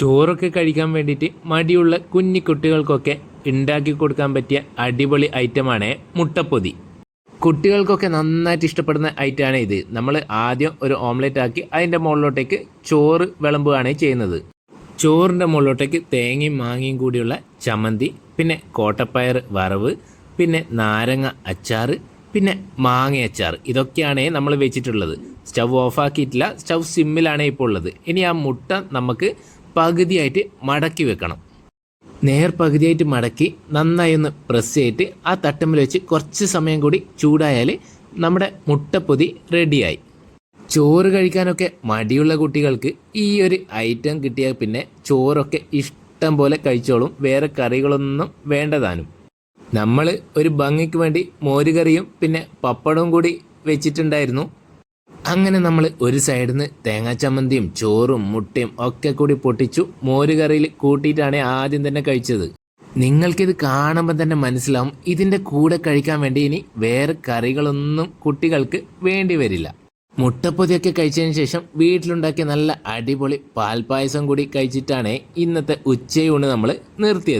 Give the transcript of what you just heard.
ചോറൊക്കെ കഴിക്കാൻ വേണ്ടിയിട്ട് മടിയുള്ള കുഞ്ഞു കുട്ടികൾക്കൊക്കെ ഉണ്ടാക്കി കൊടുക്കാൻ പറ്റിയ അടിപൊളി ഐറ്റമാണ് മുട്ടപ്പൊതി. കുട്ടികൾക്കൊക്കെ നന്നായിട്ട് ഇഷ്ടപ്പെടുന്ന ഐറ്റമാണ് ഇത്. നമ്മൾ ആദ്യം ഒരു ഓംലെറ്റ് ആക്കി അതിന്റെ മുകളിലോട്ടേക്ക് ചോറ് വിളമ്പുകയാണ് ചെയ്യുന്നത്. ചോറിന്റെ മുകളിലോട്ടേക്ക് തേങ്ങയും മാങ്ങയും കൂടിയുള്ള ചമ്മന്തി പിന്നെ കോട്ടപ്പയർ വറവ് പിന്നെ നാരങ്ങ അച്ചാർ പിന്നെ മാങ്ങ അച്ചാർ ഇതൊക്കെയാണ് നമ്മൾ വെച്ചിട്ടുള്ളത്. സ്റ്റവ് ഓഫാക്കിയിട്ടില്ല സ്റ്റവ് സിമ്മിലാണ് ഇപ്പോൾ ഉള്ളത്. ഇനി ആ മുട്ട നമുക്ക് പകുതിയായിട്ട് മടക്കി വെക്കണം. നേർ പകുതിയായിട്ട് മടക്കി നന്നായി ഒന്ന് പ്രസ് ചെയ്തിട്ട് ആ തട്ടമ്മിൽ വെച്ച് കുറച്ച് സമയം കൂടി ചൂടായാൽ നമ്മുടെ മുട്ടപ്പൊതി റെഡിയായി ചോറ് കഴിക്കാനൊക്കെ മടിയുള്ള കുട്ടികൾക്ക് ഈ ഒരു ഐറ്റം കിട്ടിയാൽ പിന്നെ ചോറൊക്കെ ഇഷ്ടം പോലെ കഴിച്ചോളും. വേറെ കറികളൊന്നും വേണ്ടതാനും നമ്മൾ ഒരു ഭംഗിക്ക് വേണ്ടി മോരുകറിയും പിന്നെ പപ്പടവും കൂടി വെച്ചിട്ടുണ്ടായിരുന്നു. അങ്ങനെ നമ്മൾ ഒരു സൈഡിൽ നിന്ന് തേങ്ങാ ചമ്മന്തിയും ചോറും മുട്ടയും ഒക്കെ കൂടി പൊട്ടിച്ചു മോരുകറിയിൽ കൂട്ടിയിട്ടാണ് ആദ്യം തന്നെ കഴിച്ചത്. നിങ്ങൾക്കിത് കാണുമ്പോൾ തന്നെ മനസ്സിലാവും ഇതിന്റെ കൂടെ കഴിക്കാൻ വേണ്ടി ഇനി വേറെ കറികളൊന്നും കുട്ടികൾക്ക് വേണ്ടി വരില്ല. മുട്ടപ്പൊതിയൊക്കെ കഴിച്ചതിന് ശേഷം വീട്ടിലുണ്ടാക്കിയ നല്ല അടിപൊളി പാൽപ്പായസം കൂടി കഴിച്ചിട്ടാണ് ഇന്നത്തെ ഉച്ചയൂണ് നമ്മൾ നിർത്തിയത്.